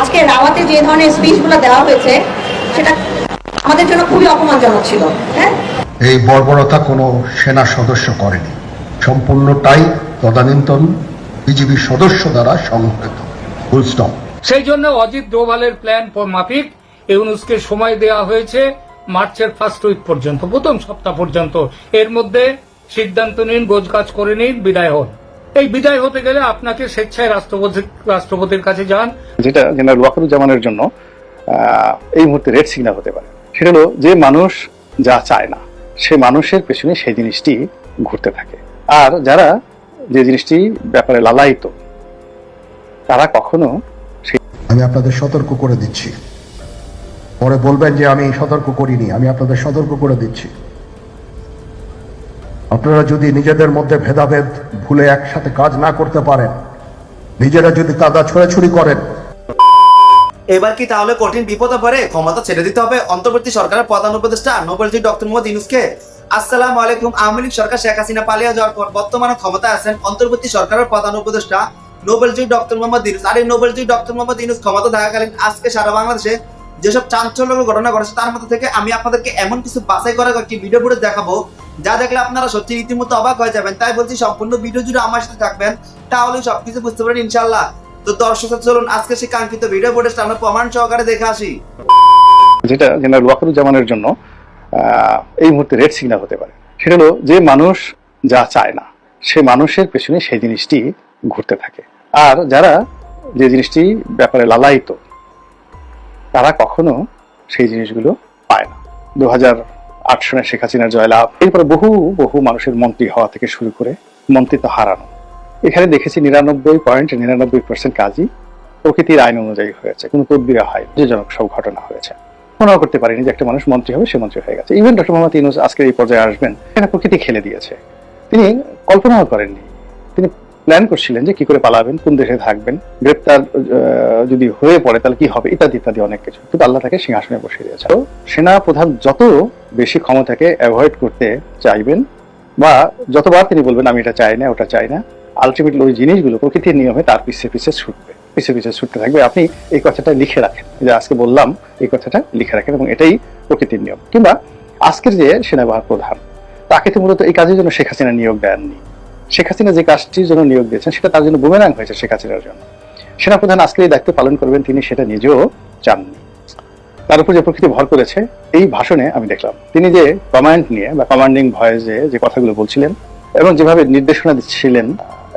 আজকে রাওয়াতে যে ধরনের স্পিচগুলো দেওয়া হয়েছে সেটা আমাদের জন্য খুবই অপমানজনক ছিল হ্যাঁ? এই বর্বরতা কোনো সেনা সদস্য করেনি। সম্পূর্ণটাই তদানীন্তন বিজিবি সদস্য দ্বারা সংঘটিত। ফুল স্টপ সেই জন্য অজিত ডোভালের প্ল্যান মাফিক ইউনুসকে সময় দেওয়া হয়েছে মার্চের ফার্স্ট উইক পর্যন্ত প্রথম সপ্তাহ পর্যন্ত। এর মধ্যে সিদ্ধান্ত নিন গোজ কাজ করে নিন বিদায় হন। এই বিদায় হতে গেলে আপনাকে স্বেচ্ছায় রাষ্ট্রপতি রাষ্ট্রপতির কাছে যান। যেটা জেনারেল ওয়াকারুজ্জামানের জন্য আহ, এই মুহূর্তে রেড সিগন্যাল হতে পারে। সেটা হলো যে মানুষ যা চায় না সে মানুষের পেছনে সেই জিনিসটি ঘুরতে থাকে। আর যারা যে জিনিসটি ব্যাপারে লালায়িত তারা কখনো সেই আমি আপনাদের সতর্ক করে দিচ্ছি। পরে বলবেন যে আমি সতর্ক করিনি আমি আপনাদের সতর্ক করে দিচ্ছি। আপনারা যদি নিজেদের মধ্যে ভেদাভেদ ভুলে একসাথে কাজ না করতে পারেন, নিজেরা যদি কাদা ছোড়াছুড়ি করেন। এবার কি তাহলে কঠিন বিপদে পড়ে ক্ষমতা ছেড়ে দিতে হবে। অন্তর্বর্তী সরকারের প্রধান উপদেষ্টা নোবেলজি ডক্টর মোহাম্মদ ইউনুসকে। আসসালামু আলাইকুম। আওয়ামী লীগ সরকার শেখ হাসিনা পালিয়ে যাওয়ার পর বর্তমানে ক্ষমতায় আছেন অন্তর্বর্তী সরকারের প্রধান উপদেষ্টা নোবেলজি ডক্টর মোহাম্মদ ইউনুস। আর এই নোবেলজি ডক্টর মোহাম্মদ ইউনুস ক্ষমতা থাকাকালীন আজকে সারা বাংলাদেশে যেসব চাঞ্চল্যকর ঘটনা ঘটেছে, তার মধ্যে থেকে আমি আপনাদেরকে এমন কিছু বাছাই করা একটি ভিডিও ফুটেজ দেখাবো, যা দেখলে আপনারা সত্যি রীতিমতো অবাক হয়ে যাবেন। তাই বলছি, সম্পূর্ণ ভিডিও জুড়ে আমার সাথে থাকবেন তাহলে সবকিছু বুঝতে পারেন ইনশাল্লাহ তো দর্শক, চলুন, আজকে সেই কাঙ্ক্ষিত ভিডিও ফুটেজটা আমরা প্রমাণ সহকারে দেখে আসি। যেটা জেনারেল ওয়াকারুজ্জামানের জন্য এই মুহূর্তে রেড সিগন্যাল হতে পারে। সেটা হলো যে মানুষ যা চায় না, সে মানুষের পেছনে সেই জিনিসটি ঘুরতে থাকে। আর যারা যে জিনিসটি ব্যাপারে লালায়িত তারা কখনো সেই জিনিসগুলো পায় না। দু আট সনে শেখ হাসিনার জয়লাভ, এরপরে বহু বহু মানুষের মন্ত্রী হওয়া থেকে শুরু করে মন্ত্রিত্ব হারানো। এখানে দেখেছি নিরানব্বই পয়েন্ট নিরানব্বই পার্সেন্ট কাজই প্রকৃতির আইন অনুযায়ী হয়েছে, কোনো তদবিরা হয় উদ্বেগজনক সব ঘটনা হয়েছে। মনেও করতে পারিনি যে একটা মানুষ মন্ত্রী হবে, সে মন্ত্রী হয়ে গেছে। ইভেন ডক্টর মোহাম্মদ ইউনুস আজকের এই পর্যায়ে আসবেন এখানে প্রকৃতি খেলে দিয়েছে। তিনি কল্পনাও করেননি প্ল্যান করছিলেন যে কি করে পালাবেন, কোন দেশে থাকবেন, গ্রেপ্তার যদি হয়ে পড়ে তাহলে কি হবে, ইত্যাদি ইত্যাদি অনেক কিছু। কিন্তু আল্লাহ তাকে সিংহাসনে বসিয়ে দিয়েছে। তো সেনা প্রধান যত বেশি ক্ষমতাকে অ্যাভয়েড করতে চাইবেন বা যতবার তিনি বলবেন, আমি এটা চাই না, ওটা চাই না আলটিমেটলি ওই জিনিসগুলো প্রকৃতির নিয়মে তার পিছে পিছে ছুটবে, পিছে পিছে ছুটতে থাকবে। আপনি এই কথাটা লিখে রাখেন যে আজকে বললাম, এই কথাটা লিখে রাখেন এবং এটাই প্রকৃতির নিয়ম। কিংবা আজকের যে সেনাবাহিনী প্রধান তাকে তো মূলত এই কাজের জন্য শেখ হাসিনা নিয়োগ দেননি। শেখ হাসিনা যে কাজটির জন্য নিয়োগ দিয়েছেন, সেটা তার জন্য বুমেরাং হয়েছে শেখ হাসিনার জন্য। সেনাপ্রধান আজকে এই দায়িত্ব পালন করবেন, তিনি সেটা নিজেও চাননি। তার উপর যে প্রকৃতি ভর করেছে, এই ভাষণে আমি দেখলাম, তিনি যে কমান্ড নিয়ে বা কমান্ডিং ভয়েসে যে কথাগুলো বলছিলেন, এবং যেভাবে নির্দেশনা দিচ্ছিলেন,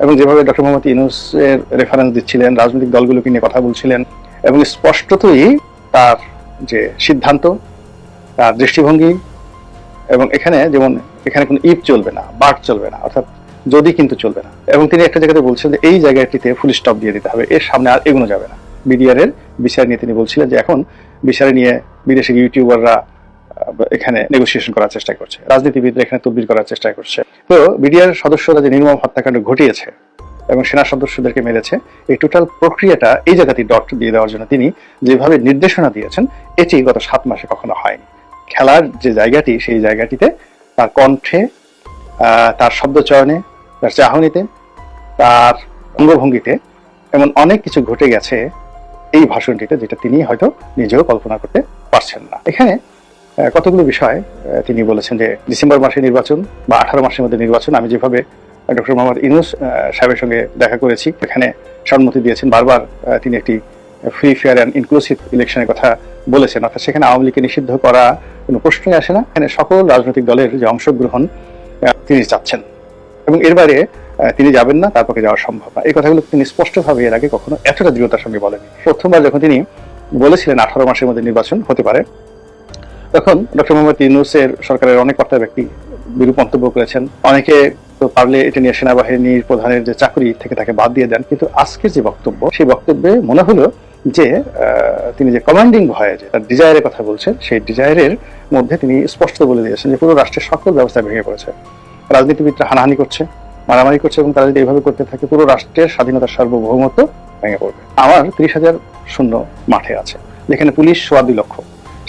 এবং যেভাবে ডক্টর মোহাম্মদ ইউনুসের রেফারেন্স দিচ্ছিলেন, রাজনৈতিক দলগুলোকে নিয়ে কথা বলছিলেন, এবং স্পষ্টতই তার যে সিদ্ধান্ত, তার দৃষ্টিভঙ্গি, এবং এখানে যেমন, এখানে কোনো ইপ চলবে না, বাট চলবে না, অর্থাৎ যদি কিন্তু চলবে না। এবং তিনি একটা জায়গাতে বলছেন যে এই জায়গাটিতে ফুল স্টপ দিয়ে দিতে হবে, এর সামনে আর এগোনো যাবে না। বিডিআর এর বিচার নিয়ে তিনি বলছিলেন যে এখন বিচারে নিয়ে বিদেশি ইউটিউবাররা এখানে নেগোসিয়েশন করার চেষ্টা করছে, রাজনীতিবিদরা এখানে তদবির করার চেষ্টা করছে। তো বিডিআর সদস্যরা যে নির্মম হত্যাকাণ্ড ঘটিয়েছে এবং সেনা সদস্যদেরকে মেরেছে, এই টোটাল প্রক্রিয়াটা এই জায়গাতে ডট দিয়ে দেওয়ার জন্য তিনি যেভাবে নির্দেশনা দিয়েছেন, এটি গত সাত মাসে কখনো হয়নি। খেলার যে জায়গাটি, সেই জায়গাটিতে তার কণ্ঠে তার শব্দ চয়নে তার চাহনিতে, তার অঙ্গভঙ্গিতে এমন অনেক কিছু ঘটে গেছে এই ভাষণটিতে যেটা তিনি হয়তো নিজেও কল্পনা করতে পারছেন না। এখানে কতগুলো বিষয় তিনি বলেছেন যে ডিসেম্বর মাসে নির্বাচন বা আঠারো মাসের মধ্যে নির্বাচন, আমি যেভাবে ডক্টর মোহাম্মদ ইনুস সাহেবের সঙ্গে দেখা করেছি, এখানে সম্মতি দিয়েছেন, বারবার তিনি একটি ফ্রি, ফেয়ার অ্যান্ড ইনক্লুসিভ ইলেকশনের কথা বলেছেন, অর্থাৎ সেখানে আওয়ামী লীগকে নিষিদ্ধ করা কোনো প্রশ্নই আসে না। এখানে সকল রাজনৈতিক দলের যে অংশগ্রহণ তিনি চাচ্ছেন। এবং এর বাইরে তিনি যাবেন না তার পক্ষে যাওয়া সম্ভব না। এই কথাগুলো তিনি স্পষ্টভাবে এর আগে কখনো এতটা দৃঢ়তার সঙ্গে বলেনি প্রথমবার যখন তিনি বলেছিলেন আঠারো মাসের মধ্যে নির্বাচন হতে পারে, তখন ডক্টর মোহাম্মদ ইউনুসের সরকারের অনেক কর্তা ব্যক্তি বিরূপ মন্তব্য করেছেন। অনেকে তো পারলে এটা নিয়ে সেনাবাহিনীর প্রধানের যে চাকরি থেকে তাকে বাদ দিয়ে দেন, কিন্তু আজকের যে বক্তব্য, সেই বক্তব্যে মনে হলো যে তিনি যে কমান্ডিং ভয়ে যে তার ডিজায়ারের কথা বলছেন, সেই ডিজায়ারের মধ্যে তিনি স্পষ্ট বলে দিয়েছেন যে পুরো রাষ্ট্রের সকল ব্যবস্থা ভেঙে পড়েছে। রাজনীতিবিদরা হানাহানি করছে, মারামারি করছে এবং তারা যদি এইভাবে করতে থাকে, পুরো রাষ্ট্রের স্বাধীনতার সার্বভৌমত্ব ভেঙে পড়বে। আমার ত্রিশ হাজার শূন্য মাঠে আছে, যেখানে পুলিশ সোয়া দুই লক্ষ।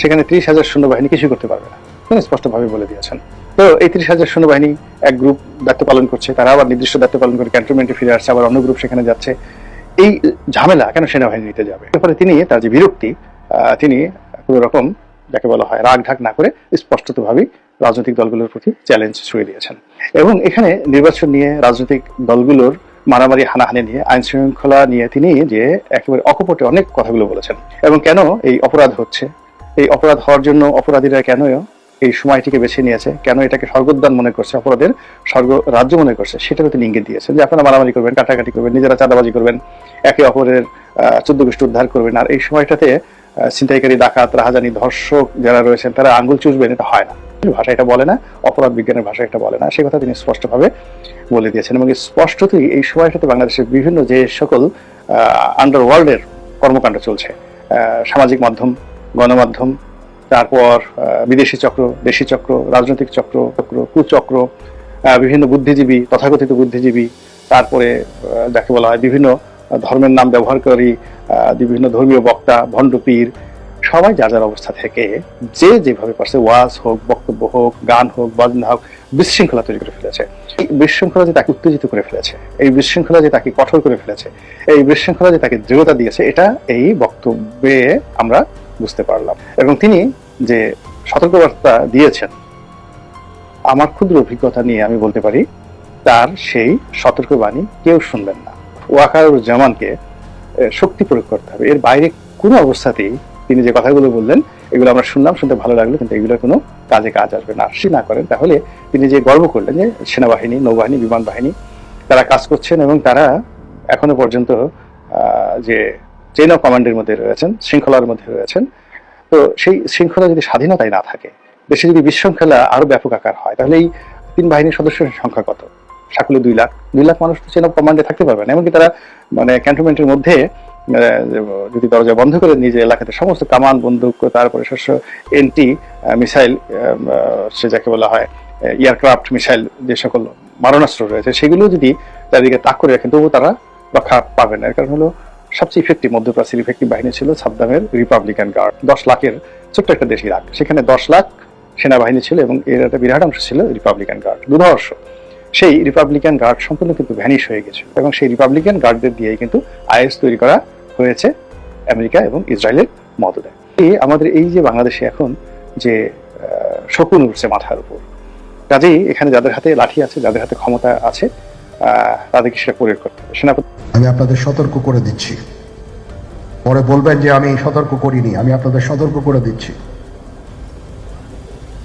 সেখানে ত্রিশ হাজার সৈন্যবাহিনী কিছুই করতে পারবে না। তিনি স্পষ্টভাবে বলে দিয়েছেন। তো এই ত্রিশ হাজার সৈন্যবাহিনী এক গ্রুপ দায়িত্ব পালন করছে, তারা আবার নির্দিষ্ট দায়িত্ব পালন করে ক্যান্টনমেন্টে ফিরে আসছে, আবার অন্য গ্রুপ সেখানে যাচ্ছে। এই ঝামেলা কেন সেনাবাহিনী নিতে যাবে? এরপরে তিনি, তার যে বিরক্তি তিনি কোনো রকম, যাকে বলা হয় রাগ ঢাক না করে স্পষ্টতভাবেই রাজনৈতিক দলগুলোর প্রতি চ্যালেঞ্জ ছুঁয়ে দিয়েছেন। এবং এখানে নির্বাচন নিয়ে রাজনৈতিক দলগুলোর মারামারি, হানাহানি নিয়ে, আইন শৃঙ্খলা নিয়ে তিনি যে একেবারে অকপটে অনেক কথাগুলো বলেছেন। এবং কেন এই অপরাধ হচ্ছে? এই অপরাধ হওয়ার জন্য অপরাধীরা কেন এই সময়টিকে বেছে নিয়েছে? কেন এটাকে স্বর্গোদ্যান মনে করছে? অপরাধের স্বর্গ রাজ্য মনে করছে? সেটারও তিনি ইঙ্গিত দিয়েছেন যে আপনারা মারামারি করবেন, কাটাকাটি করবেন, নিজেরা চাঁদাবাজি করবেন, একে অপরের চোদ্দ গোষ্ঠী উদ্ধার করবেন। আর এই সময়টাতে ছিনতাইকারী, ডাকাত, রাহাজানি, ধর্ষক যারা রয়েছেন, তারা আঙ্গুল চুষবেন, এটা হয় না। ভাষা এটা বলে না, অপরাধ বিজ্ঞানের ভাষা এটা বলে না। সে কথা তিনি স্পষ্টভাবে বলে দিয়েছেন এবং স্পষ্টতই এই সময়টাতে বাংলাদেশের বিভিন্ন যে সকল আন্ডারওয়ার্ল্ডের কর্মকাণ্ড চলছে সামাজিক মাধ্যম, গণমাধ্যম, তারপর বিদেশি চক্র, দেশি চক্র, রাজনৈতিক চক্র চক্র, কুচক্র বিভিন্ন বুদ্ধিজীবী, তথাকথিত বুদ্ধিজীবী, তারপরে যাকে বলা হয় বিভিন্ন ধর্মের নাম ব্যবহারকারী বিভিন্ন ধর্মীয় বক্তা ভণ্ড পীর সবাই যার যার অবস্থা থেকে যে যেভাবে পারছে, ওয়াজ হোক, বক্তব্য হোক, গান হোক, বাজনা হোক, বিশৃঙ্খলা তৈরি করে ফেলেছে। এই বিশৃঙ্খলা যে তাকে উত্তেজিত করে ফেলেছে, এই বিশৃঙ্খলা যে তাকে কঠোর করে ফেলেছে, এই বিশৃঙ্খলা যে তাকে দৃঢ়তা দিয়েছে, এটা এই বক্তব্যে আমরা বুঝতে পারলাম। এবং তিনি যে সতর্কবার্তা দিয়েছেন, আমার ক্ষুদ্র অভিজ্ঞতা নিয়ে আমি বলতে পারি, তার সেই সতর্কবাণী কেউ শুনবেন না। ওয়াকারুর জামানকে শক্তি প্রয়োগ করতে হবে। এর বাইরে কোনো অবস্থাতেই তিনি যে কথাগুলো বললেন, এগুলো আমরা শুনলাম, শুনতে ভালো লাগল, কিন্তু এগুলো কোনো কাজে কাজ আসবে না। আসি না করেন, তাহলে তিনি যে গর্ব করলেন যে সেনাবাহিনী, নৌবাহিনী, বিমান বাহিনী, তারা কাজ করছেন এবং তারা এখনও পর্যন্ত যে চেইন অফ কমান্ডের মধ্যে রয়েছেন, শৃঙ্খলার মধ্যে রয়েছেন, তো সেই শৃঙ্খলা যদি স্বাধীনতায় না থাকে, দেশে যদি বিশৃঙ্খলা আরও ব্যাপক আকার হয়, তাহলে এই তিন বাহিনীর সদস্যের সংখ্যা কত? সাকুলে দুই লাখ। দুই লাখ মানুষ তো চেন অফ কমান্ডে থাকতে পারবে না, এমনকি তারা মানে ক্যান্টনমেন্টের মধ্যে যদি দরজা বন্ধ করে নিজে এলাকাতে সমস্ত কামান, বন্দুক, তারপরে শস্য, এন্টি মিসাইল সে যাকে বলা হয় এয়ারক্রাফট মিসাইল যে সকল মারণাস্ত্র রয়েছে, সেগুলো যদি তাদেরকে তাক করে রাখেন তবুও তারা রক্ষা পাবে না। এর কারণ হলো সবচেয়ে ইফেক্টিভ মধ্যপ্রাচ্যের ইফেক্টিভ বাহিনী ছিল সাদ্দামের রিপাবলিকান গার্ড দশ লাখের ছোট্ট একটা দেশ ইরাক সেখানে দশ লাখ সেনাবাহিনী ছিল এবং এর একটা বিরাট অংশ ছিল রিপাবলিকান গার্ড দুধর্ষ। সেই রিপাবলিকান গার্ড সম্পূর্ণ কিন্তু ভ্যানিশ হয়ে গেছে। এবং সেই রিপাবলিকান গার্ডদের দিয়েই কিন্তু আইএস তৈরি করা হয়েছে আমেরিকা এবং ইসরায়েলের এই আমাদের এই যে বাংলাদেশে এখন যে শকুন উঠছে মাথার উপর, কাজেই এখানে যাদের হাতে লাঠি আছে, যাদের হাতে ক্ষমতা আছে তাদেরকে সেটা প্রয়োগ করতে হবে। সেনাপতি আমি আপনাদের সতর্ক করে দিচ্ছি। পরে বলবেন যে আমি সতর্ক করিনি, আমি আপনাদের সতর্ক করে দিচ্ছি।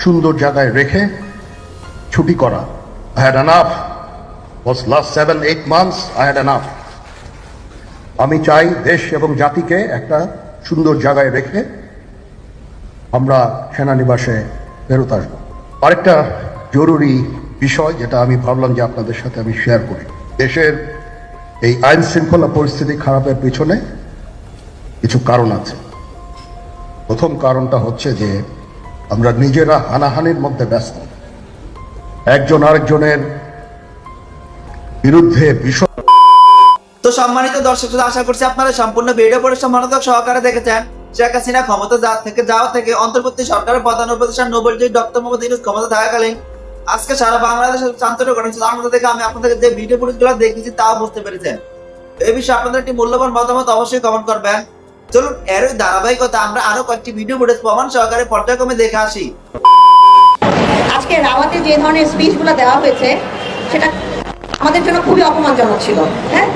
সুন্দর জায়গায় রেখে ছুটি করা। I had was last seven eight months I had আমি চাই দেশ এবং জাতিকে একটা সুন্দর জায়গায় রেখে আমরা সেনানিবাসে ফেরত আসব। আরেকটা জরুরি বিষয় যেটা আমি ভাবলাম যে আপনাদের সাথে আমি শেয়ার করি। দেশের এই আইন শৃঙ্খলা পরিস্থিতি খারাপের পিছনে কিছু কারণ আছে। প্রথম কারণটা হচ্ছে যে আমরা নিজেরা হানাহানির মধ্যে ব্যস্ত। একজন আরেকজনের বিরুদ্ধে বিষয় তো সম্মানিত দর্শক আশা করছি আপনারা সম্পূর্ণ ভিডিও পরিশ্রম মনোযোগ সহকারে দেখেছেন। শেখ হাসিনা ক্ষমতা যাওয়া থেকে যাওয়া থেকে অন্তর্বর্তী সরকারের প্রধান উপদেষ্টা নোবেল জয়ী ডক্টর মোহাম্মদ ইউনূস ক্ষমতা থাকাকালীন আজকে সারা বাংলাদেশের চান্তর ঘটেছে তার মধ্যে থেকে আমি আপনাদেরকে যে ভিডিও ফুটেজগুলো দেখেছি তাও বুঝতে পেরেছেন। এই বিষয়ে আপনাদের একটি মূল্যবান মতামত অবশ্যই কমেন্ট করবেন। চলুন এর ওই ধারাবাহিকতা আমরা আরও কয়েকটি ভিডিও ফুটেজ প্রমাণ সহকারে পর্যায়ক্রমে দেখে আসি। আজকে রাওয়াতে যে ধরনের স্পিচগুলো দেওয়া হয়েছে সেটা আমাদের জন্য খুবই অপমানজনক ছিল হ্যাঁ?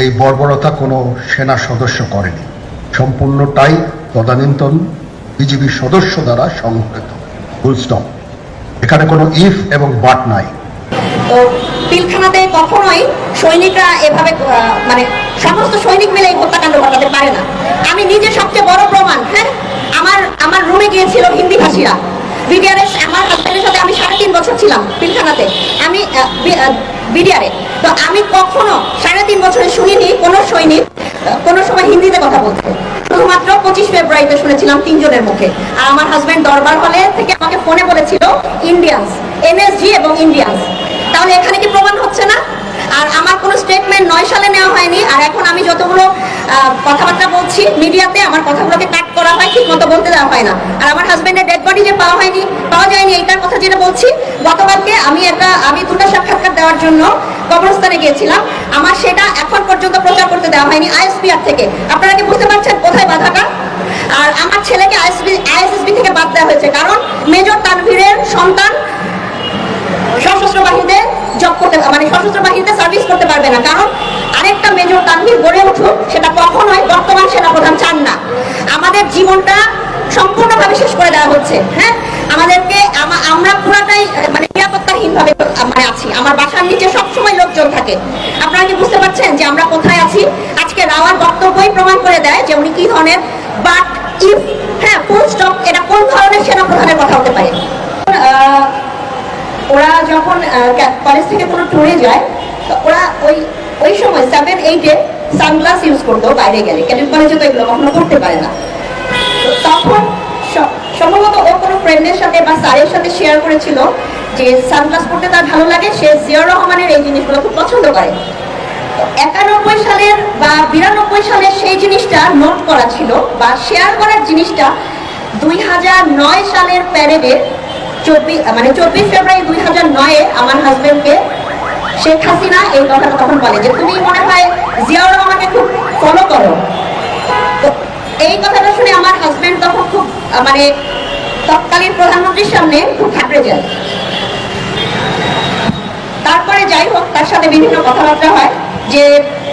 এই বর্বরতা কোনো সেনা সদস্য করেনি। সম্পূর্ণটাই তদানীন্তন বিজিবি সদস্য দ্বারা সংঘটিত। ফুল স্টপ এখানে কোনো ইফ এবং বাট নাই। তো পিলখানাতে কখনোই সৈনিকরা এভাবে মানে সমস্ত সৈনিক মিলে এই হত্যাকাণ্ড ঘটাতে পারে না। আমি নিজে সবচেয়ে বড় প্রমাণ হ্যাঁ আমার আমার রুমে গিয়েছিল হিন্দি ভাষীরা বিডিআরের আমার হাজব্যান্ডের সাথে আমি সাড়ে তিন বছর ছিলাম পিলখানাতে। আমি বিডিআরে। তো আমি কখনো সাড়ে তিন বছরে শুনিনি কোনো সৈনিক কোনো সময় হিন্দিতে কথা বলতে। শুধুমাত্র পঁচিশ ফেব্রুয়ারিতে শুনেছিলাম তিনজনের মুখে। আর আমার হাজব্যান্ড দরবার হলে থেকে আমাকে ফোনে বলেছিল ইন্ডিয়ান্স এনএসজি এবং ইন্ডিয়ান্স তাহলে এখানে কি প্রমাণ হচ্ছে না? আর আমার কোনো স্টেটমেন্ট নয় সালে নেওয়া হয়নি, আর এখন আমি যতগুলো কথাবার্তা বলছি মিডিয়াতে, আমার কথাগুলোকে কাট করা হয় ঠিক মতো বলতে দেওয়া হয় না। আর আমার হাজবেন্ডের ডেড বডি যে পাওয়া হয়নি, পাওয়া যায়নি, এইটার কথা যেটা বলছি, গতকালকে আমি একটা, আমি দুটো সাক্ষাৎকার দেওয়ার জন্য কবরস্থানে গিয়েছিলাম। আমার সেটা এখন পর্যন্ত প্রচার করতে দেওয়া হয়নি আইএসপিআর থেকে। আপনারা কি বুঝতে পারছেন কোথায় বাধাটা? আর আমার ছেলেকে আইএসবি, আইএসএসবি থেকে বাদ দেওয়া হয়েছে, কারণ মেজর তানভীরের সন্তান সশস্ত্র বাহিনীতে জব করতে মানে সশস্ত্র বাহিনীতে সার্ভিস করতে পারবে না। কারণ আরেকটা মেজর তানভীর গড়ে উঠুক, সেটা কখনোই বর্তমান সেনাপ্রধান চান না। আমাদের জীবনটা সম্পূর্ণভাবে শেষ করে দেওয়া হচ্ছে হ্যাঁ? আমাদেরকে আমরা পুরাটাই মানে নিরাপত্তাহীন ভাবে মানে আছি। আমার বাসার নিচে সবসময় লোকজন থাকে। আপনারা কি বুঝতে পারছেন যে আমরা কোথায় আছি? আজকে রাওয়ার বক্তব্যই প্রমাণ করে দেয় যে উনি কি ধরনের বাট ইফ হ্যাঁ ফুল স্টপ, এটা কোন ধরনের সেনাপ্রধানের কথা হতে পারে? ওরা যখন কলেজ থেকে কোনো ট্যুরে যায়, তো ওরা ওই ওই সময় সেভেন এইটে সানগ্লাস ইউজ করতো বাইরে গেলে। ক্যাডেট কলেজে তো এগুলো কখনো করতে পারে না। তখন সম্ভবত ও কোনো ফ্রেন্ডের সাথে বা স্যারের সাথে শেয়ার করেছিল যে সানগ্লাস পড়তে তার ভালো লাগে, সে জিয়াউর রহমানের এই জিনিসগুলো খুব পছন্দ করে। একানব্বই সালের বা বিরানব্বই সালের সেই জিনিসটা নোট করা ছিল বা শেয়ার করার জিনিসটা দুই হাজার নয় সালের প্যারেডে চব্বিশ মানে চব্বিশ ফেব্রুয়ারি দুই হাজার নয়ে আমার হাজবেন্ডকে শেখ হাসিনা এই কথাটা তখন বলে যে, তুমি মনে হয় জিয়াউর রহমানকে খুব ফলো করো। এই কথাটা শুনে আমার হাজবেন্ড তখন খুব মানে তৎকালীন প্রধানমন্ত্রীর সামনে খুব ঘাবড়ে যায়। তারপরে যাই হোক, তার সাথে বিভিন্ন কথাবার্তা হয় যে,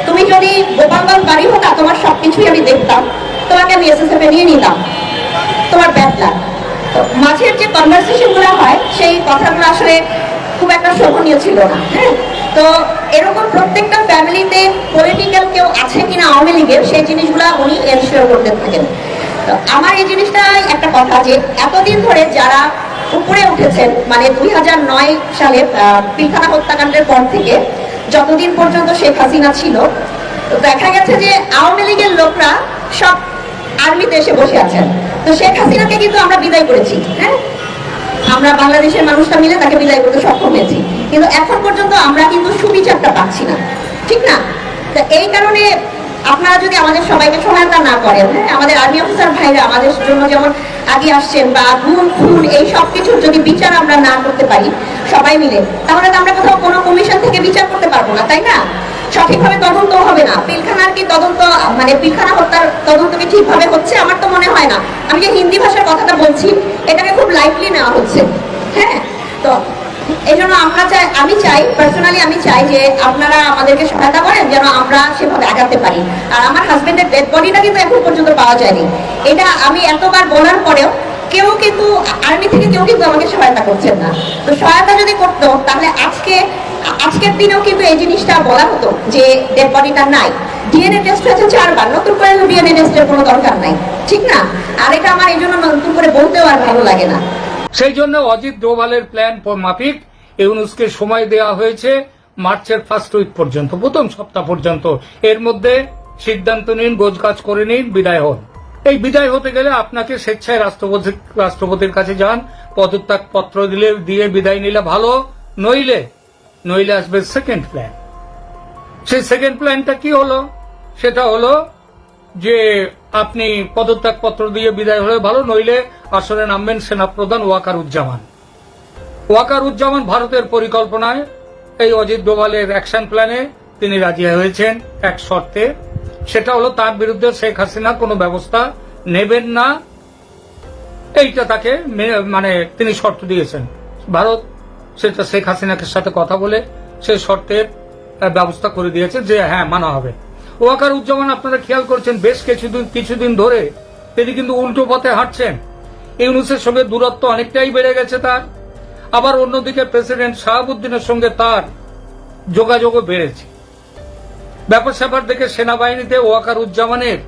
তুমি যদি গোপালগঞ্জ বাড়ি হতা, তোমার সবকিছুই আমি দেখতাম। তোমাকে আমি এসএসএফ এ নিয়ে নিতাম। তোমার তো মাঝের যে কনভারসেশনগুলো হয়, সেই কথাগুলো আসলে খুব একটা শোভনীয় ছিল না হ্যাঁ? তো এরকম প্রত্যেকটা ফ্যামিলিতে পলিটিক্যাল কেউ আছে কিনা আওয়ামী লীগের, সেই জিনিসগুলো উনি এনশিওর করতে থাকেন। তো আমার এই জিনিসটাই একটা কথা যে, এতদিন ধরে যারা উপরে উঠেছেন মানে দুই হাজার নয় সালে পিলখানা হত্যাকাণ্ডের পর থেকে, যতদিন পর্যন্ত শেখ হাসিনা ছিল, তো দেখা গেছে যে আওয়ামী লীগের লোকরা সব আর্মিতে এসে বসে আছেন। তো শেখ হাসিনাকে কিন্তু আমরা বিদায় করেছি হ্যাঁ? আমরা বাংলাদেশের মানুষরা মিলে তাকে বিদায় করতে সক্ষম হয়েছি। কিন্তু এখন পর্যন্ত আমরা কিন্তু সুবিচারটা পাচ্ছি না, ঠিক না? তো এই কারণে আপনারা যদি আমাদের সবাইকে সহায়তা না করেন হ্যাঁ আমাদের আর্মি অফিসার ভাইরা আমাদের জন্য যেমন আগে আসছেন বা গুণ, খুন, এই সব কিছুর যদি বিচার আমরা না করতে পারি, সবাই মিলে, তাহলে তো আমরা কোথাও কোনো কমিশন থেকে বিচার করতে পারব না, তাই না? সঠিকভাবে তদন্ত হবে না। পিলখানার কি তদন্ত মানে পিলখানা হত্যার তদন্ত কি ঠিকভাবে হচ্ছে? আমার তো মনে হয় না। আমি যে হিন্দি ভাষার কথাটা বলছি, এটাকে খুব লাইটলি নেওয়া হচ্ছে। হ্যাঁ? তো এই আমরা চাই, আমি চাই পার্সোনালি আমি চাই যে আপনারা আমাদেরকে সহায়তা করেন যেন আমরা সেভাবে আগাতে পারি। আর আমার হাজবেন্ডের ডেড বডিটা কিন্তু এখন পর্যন্ত পাওয়া যায়নি। এটা আমি এতবার বলার পরেও কেউ কিন্তু আর্মি থেকে কেউ কিন্তু আমাকে সহায়তা করছেন না। তো সহায়তা যদি করতো, তাহলে আজকে, আজকের দিনেও কিন্তু এই জিনিসটা বলা হতো যে ডেড বডিটা নাই। ডিএনএ টেস্ট হয়েছে চারবার, নতুন করে ডিএনএ টেস্টের কোনো দরকার নাই। ঠিক না? আর এটা আমার এই জন্য নতুন করে বলতেও আর ভালো লাগে না। সেই জন্য অজিত ডোভালের প্ল্যান মাফিক, ইউনুসকে সময় দেওয়া হয়েছে মার্চের ফার্স্ট উইক পর্যন্ত, প্রথম সপ্তাহ পর্যন্ত। এর মধ্যে সিদ্ধান্ত নিন গোজকাজ করে নিন, বিদায় হন। এই বিদায় হতে গেলে আপনাকে স্বেচ্ছায় রাষ্ট্রপতি রাষ্ট্রপতির কাছে যান পদত্যাগ পত্র দিলে দিয়ে বিদায় নিলে ভালো, নইলে নইলে আসবে সেকেন্ড প্ল্যান সেই সেকেন্ড প্ল্যানটা কি হলো? সেটা হলো যে আপনি পদত্যাগ পত্র দিয়ে বিদায় হলে ভালো, নইলে আসলে নামবেন সেনাপ্রধান ওয়াকার উজ্জামান ওয়াকার উজ্জামান ভারতের পরিকল্পনায় এই অজিত ডোভালের অ্যাকশন প্ল্যানে তিনি রাজি হয়েছেন এক শর্তে। সেটা হলো তার বিরুদ্ধে শেখ হাসিনা কোনো ব্যবস্থা নেবেন না। এইটা তাকে মানে তিনি শর্ত দিয়েছেন। ভারত সেটা শেখ হাসিনাকে সাথে কথা বলে সেই শর্তের ব্যবস্থা করে দিয়েছে যে হ্যাঁ মানা হবে। ওয়াকার উজ্জামান, আপনারা খেয়াল করছেন, বেশ কিছুদিন কিছুদিন ধরে তিনি কিন্তু উল্টো পথে হাঁটছেন। ইউনুসের সঙ্গে দূরত্ব অনেকটাই বেড়ে গেছে তার। আবার অন্যদিকে প্রেসিডেন্ট শাহাবুদ্দিনের সঙ্গে তার যোগাযোগও বেড়েছে। ব্যাপার স্যাপার দেখে সেনাবাহিনীতে ওয়াকার উজ্জামানের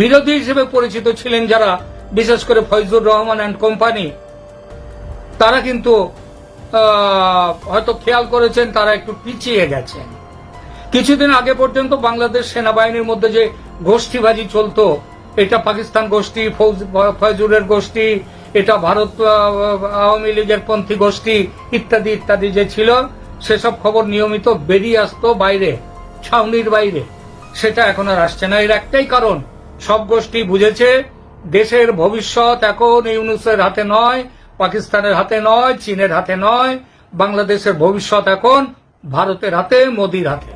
বিরোধী হিসেবে পরিচিত ছিলেন যারা, বিশেষ করে ফয়জুর রহমান অ্যান্ড কোম্পানি। তারা কিন্তু হয়তো খেয়াল করেছেন, তারা একটু পিছিয়ে গেছেন। কিছুদিন আগে পর্যন্ত বাংলাদেশ সেনাবাহিনীর মধ্যে যে গোষ্ঠীবাজি চলতো, এটা পাকিস্তান গোষ্ঠী ফয়জুরের গোষ্ঠী, এটা ভারত আওয়ামী লীগের পন্থী গোষ্ঠী ইত্যাদি ইত্যাদি যে ছিল, সেসব খবর নিয়মিত বেরিয়ে আসতো বাইরে, ছাউনির বাইরে। সেটা এখন আর আসছে না। এর একটাই কারণ, সব গোষ্ঠী বুঝেছে, দেশের ভবিষ্যৎ এখন ইউনুসের হাতে নয়, পাকিস্তানের হাতে নয়, চীনের হাতে নয়, বাংলাদেশের ভবিষ্যৎ এখন ভারতের হাতে, মোদির হাতে।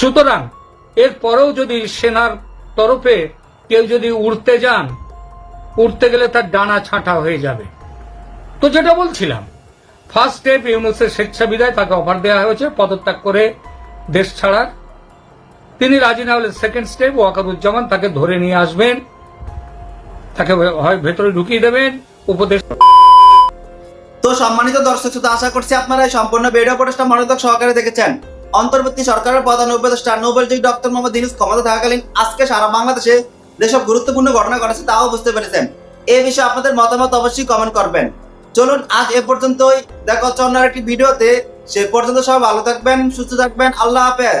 সুতরাং এর পরেও যদি সেনার তরফে কেউ যদি উড়তে যান, উড়তে গেলে তার ডানা ছাঁটা হয়ে যাবে। তো যেটা বলছিলাম ফার্স্ট স্টেপ ইউনুসের স্বেচ্ছা বিদায় তাকে অফার দেওয়া হয়েছে, পদত্যাগ করে দেশ ছাড়ার। তিনি রাজি না হলে সেকেন্ড স্টেপ ওয়াকারুজ্জামান তাকে ধরে নিয়ে আসবেন, তাকে হয় ভেতরে ঢুকিয়ে দেবেন, উপদেশ তো সম্মানিত দর্শক, শ্রোতা, আশা করছি আপনারা সম্পূর্ণ ভিডিও প্রোটেস্টটা মনোযোগ সহকারে দেখেছেন। অন্তর্বর্তী সরকারের প্রধান উপদেষ্টা নোবেল জি ডক্টর মোহাম্মদ ইউনুস ক্ষমতা থাকাকালীন আজকে সারা বাংলাদেশে যেসব গুরুত্বপূর্ণ ঘটনা ঘটেছে তাও বুঝতে পেরেছেন। এ বিষয়ে আপনাদের মতামত অবশ্যই কমেন্ট করবেন। চলুন, আজ এ পর্যন্তই। দেখা, হচ্ছে অন্য একটি ভিডিওতে। সে পর্যন্ত সব ভালো থাকবেন, সুস্থ থাকবেন। আল্লাহ হাফেজ।